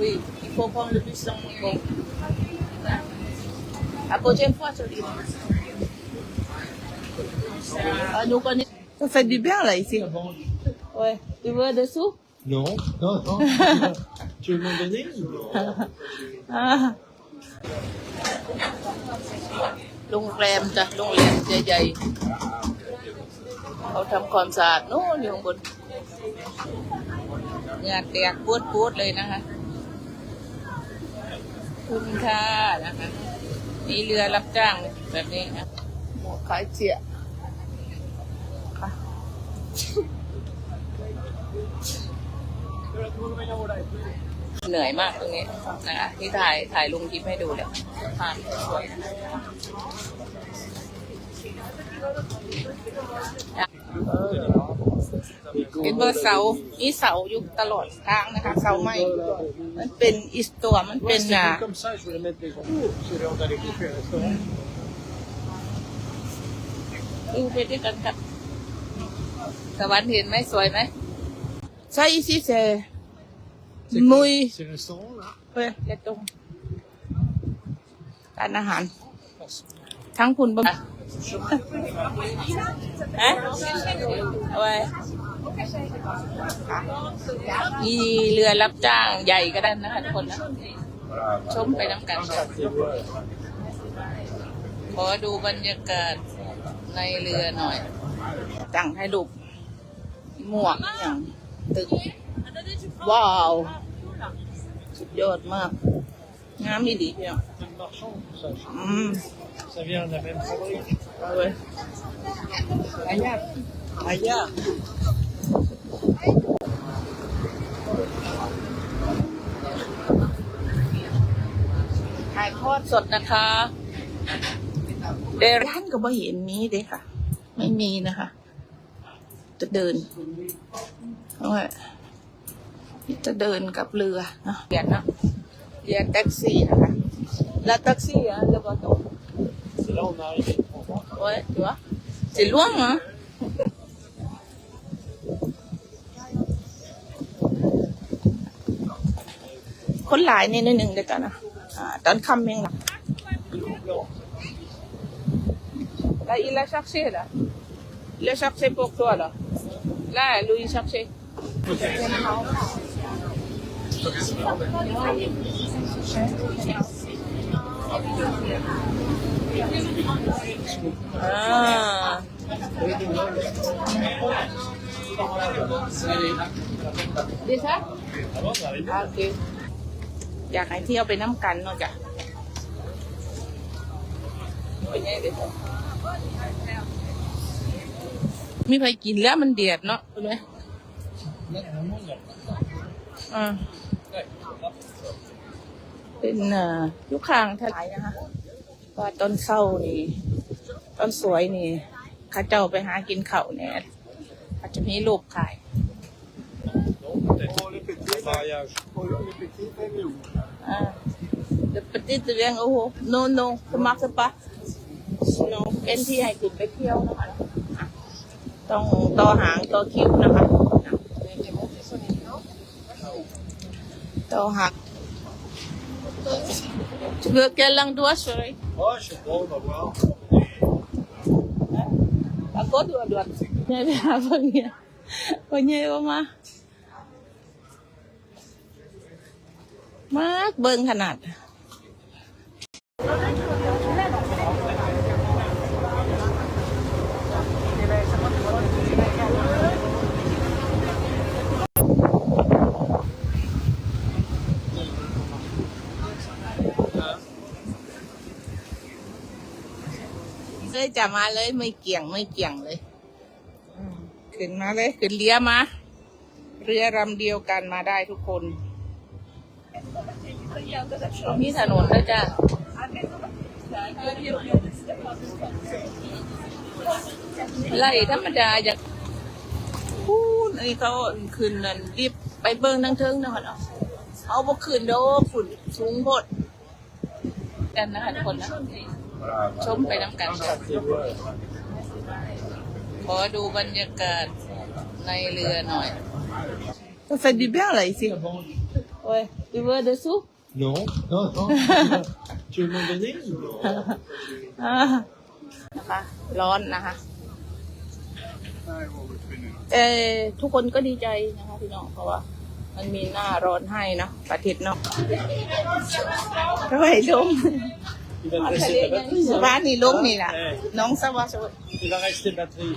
Oui, il faut prendre le bus dans bon. La prochaine fois, je dis. Ah, nous connaissons. Ça fait du bien là ici. Ouais. Tu veux dessous Non, non, non. tu veux m'en donner ou non อ่าโรงแรมจ้ะโรงแรมใหญ่ๆเขาทำความสะอาดโน่นอยู่ข้างบนเหงานแตกปวดปวดๆเลยนะคะ คุณค่ะนะคะมีเรือรับจ้างแบบนี้นะหมวกขายเจียค่ะเหนื่อยมากตรงนี้นะคะที่ถ่ายถ่ายลงคลิปให้ดูเนี่ยผ่านสวยนะ เป็นเบอร์เสามีเสาอยู่ตลอดทางนะคะเสาไม้มันเป็นอิสตัวมันเป็นอ่า comme ça, je voulais mettre les gens. C'est l'heure d'aller couper au restaurant. ดูไปด้วยกันครับสวรรค์เห็นไหมสวยไหมใช่สิเซ C'est มุยเฮ้ยเด็ดตรงการอาหาร ทั้งคุณบ้างฮะเอาไว้มีเรือรับจ้างใหญ่ก็ได้นะคะทุกคนนะชมไปน้ำกันขอดูบรรยากาศในเรือหน่อยตั้งให้ดูหมวกอย่างตึกว้าว สุดยอดมาก งามดีดีพี่น้อง C'est le marchand, tout ça. อืม Ça vient de la même fabrique. เอาเลยอายาอายาถ่ายทอดสดนะคะเดยวร้านก็ไม่เห็นมีเด้ค่ะ ไม่มีนะคะ จะเดินเอาไว้จะเดินกับเรือเนาะเรียนเนาะ เรียนแท็กซี่นะคะแล้วแท็กซี่อะแล้วก็ตก C'est là où on est arrivé. Ouais, tu vois. C'est loin, hein. คนหลายนี่นิดหนึ่งเดียวกันนะอ่าตอนคำเองนะแล้วอีลาชักเช่ล่ะอีลาชักเช่พวกตัวล่ะแล้วลุยชักเช่ อ่าดีซะโอเคอยากให้เที่ยวไปน้ำกันเนาะจ้ะไปไงเดี๋ยวจ้ะมีใครกินแล้วมันเดียดเนาะใช่ไหมอ่า เป็นยุคางทลายนะคะว่าต้นเศร้านี่ต้นสวยนี่ข้าเจ้าไปหากินเขาเนี่ยอาจจะมีรูปขายอ่า The petit vient au haut non non ça marche pas non เป็นที่ให้คุณไปเที่ยวนะคะอะต้องต่อหางต่อคิ้วนะคะต่อหาง Tu veux quelle langue doit chérie Oh, je sais pas, on va voir. Aku dua-dua. Nyari apa ya? Punya mah. มากเบิ่งขนาด เลยจะมาเลยไม่เกี่ยงไม่เกี่ยงเลยอืมขึ้นมาเลยขึ้นเรือมา เรือลำเดียวกันมาได้ทุกคนมีถนนแล้วจ้ะไล่ธรรมดาอย่างพูนอันนี้เขาขึ้นนั่นรีบไปเบิ้งทั้งเทิงนะคะเนาะเอาบ่ขึ้นโดฝุ่นสูงโพดกันนะคะทุกคนนะ ชมไปน้ำกันขอดูบรรยากาศในเรือหน่อย Ça fait du bien là ici. Ouais. Tu veux dessous Non, non, attends. tu veux m'en donner ou non อ่านะคะร้อนนะคะเออทุกคนก็ดีใจนะคะพี่น้องเพราะว่ามันมีหน้าร้อนให้เนาะประเทศเนาะไม่ลง Il va te rester ta batterie. ส hein. บายนี่ลงนี่ล่ะน้องสวัสดิ์ Il va rester batterie.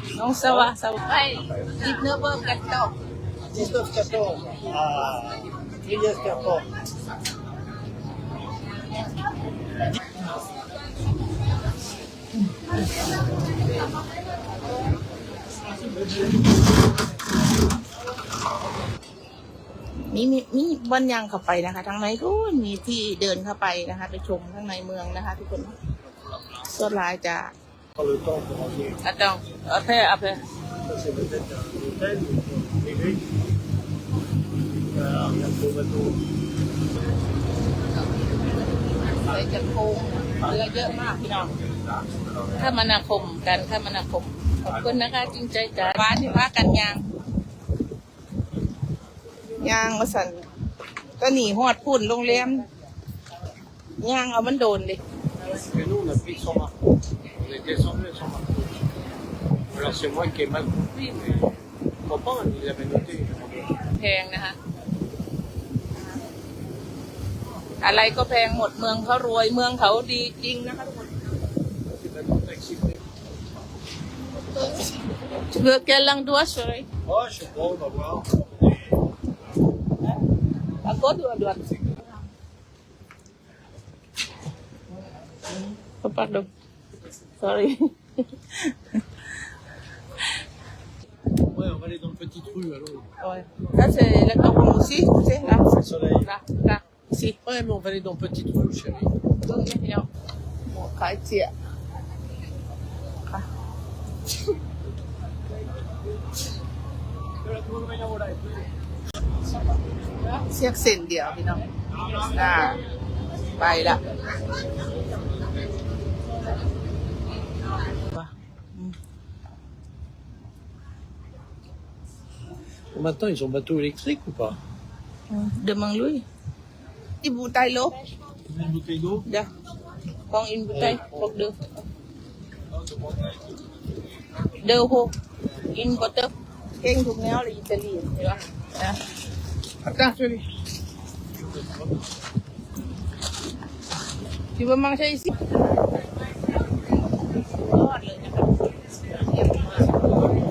นี่มีนี่บนยังเข้าไปนะคะทางในทุนมีที่เดินเข้าไปนะคะ ไปชมข้างในเมืองนะคะ ทุกคนสดลายจะอะต้องเอาเพอเอาเพอ เรือจะโค้งเรือเยอะมากพี่น้องถ้ามนาคมกันถ้ามนาคม ขอบคุณนะคะจริงใจจ้าว้านที่ว่ากันยาง ยางมาสั่นก็หนีหอดพุ่นโรงแรมยางเอามันโดนดิ Et nous, on a pris San Marco. On est descendu à San Marco. Alors, c'est moi qui ai mal compris, mais mon papa, il avait noté. แพงนะคะ อะไรก็แพงหมดเมืองเขารวยเมืองเขาดีจริงนะคะทุกคน C'est la grande taxi. Tu veux quelle langue doit chérie Oh, je sais pas, on va voir. À gauche ou à droite Oh, pardon. Sorry. Ouais, on va aller dans le petit rue, alors. Ouais. Ça, c'est le camping aussi, c'est là. Le soleil. Là, là, ici. Ouais, mais on va aller dans petite rue, chérie. ตรงนี้พี่น้องหมวกขาย เจียค่ะเสียกเส้นเดียวพี่น้องน่าไปละว่ะ Maintenant, ils ont bateau électrique ou pas เดี๋ยวมังลุยอีบูไตโล Une bouteille d'eau เดี๋ยวกองอินบูไตพก เดือเดือหกอินบัตเตอร์เก่งทุกแนวเลยอิตาลีเห็นปะนะอากาศสวยคิดว่ามังใช่สิยอดเลยนะคะ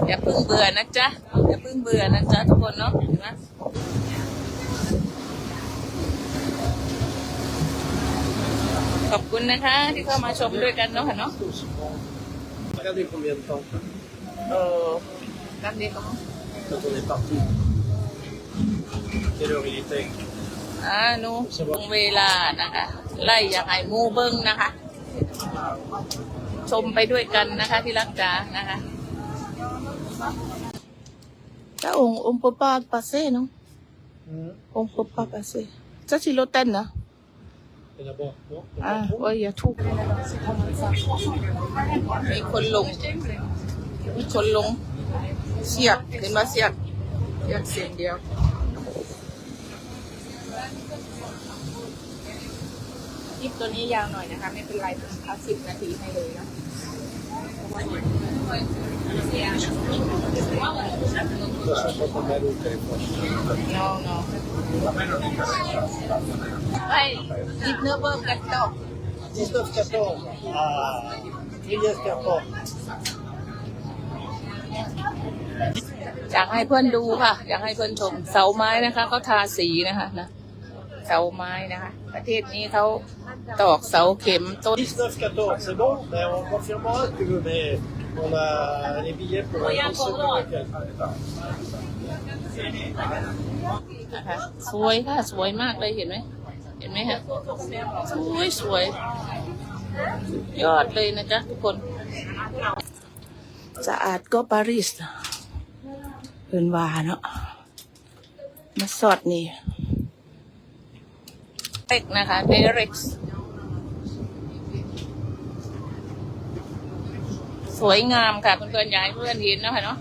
อย่าเพิ่งเบื่อนะจ๊ะ อย่าเพิ่งเบื่อนะจ๊ะทุกคนเนาะเห็นไหมขอบคุณนะคะ ที่เข้ามาชมด้วยกันเนาะค่ะเนาะ C'est aussi bon. Regardez combien de temps เออนักเด็กข อง quand on est parti. Quelle heure il était อ่าหนูตรงเวลานะคะ ไล่อยากให้หมูเบิ้งนะคะ ชมไปด้วยกันนะคะที่รักจ๋านะคะถ้าองค์องค์ปปาปาเซ่เนาะองค์ปปาปาเซ่จะชิโรเต้นนะ Et là-bas, non อ่าโอ้ยอย่าทุกข์มีคนลงมีคนลงเสียกเห็นว่าเสียกเสี ยกเสียงเดียวคลิปตัวนี้ยาวหน่อยนะคะ ไม่เป็นไรผมพักสิบนาทีให้เลยนะ De toute façon, quand on est allé au téléphone. no no ไปหยิบเนื้อเบิ่มกันต่อ 19, 14. Ah, Trieste Airport. อยากให้เพื่อนดูค่ะ อยากให้เพื่อนชมเสาไม้นะคะเขาทาสีนะคะนะเสาไม้นะคะ ประเทศนี้เขาตอกเสาเข็มต้น 19, 14, c'est bon ben, On confirmera si tu veux, mais on a les billets pour un vaisseau de week-end. นะคะสวยค่ะสวยมากเลยเห็นไหมเห็นไหมคะสวยสวยยอดเลยนะจ๊ะทุกคน สะอาดก็ปารีส เพื่นวาเนาะมาสอดนี่เต็กนะคะเดร็กสวยงามค่ะเพื่อนๆอยากให้เพื่อนเห็นนะคะเนาะ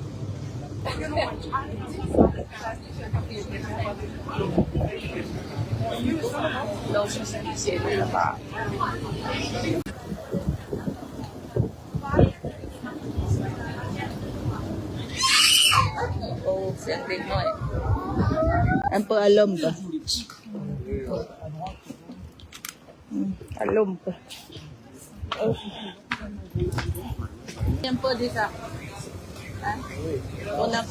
ลงเสียงระบาด Selfie mo eh. Ang paalam alam ba? Oh. Yan po, Disa. Ha? Una po.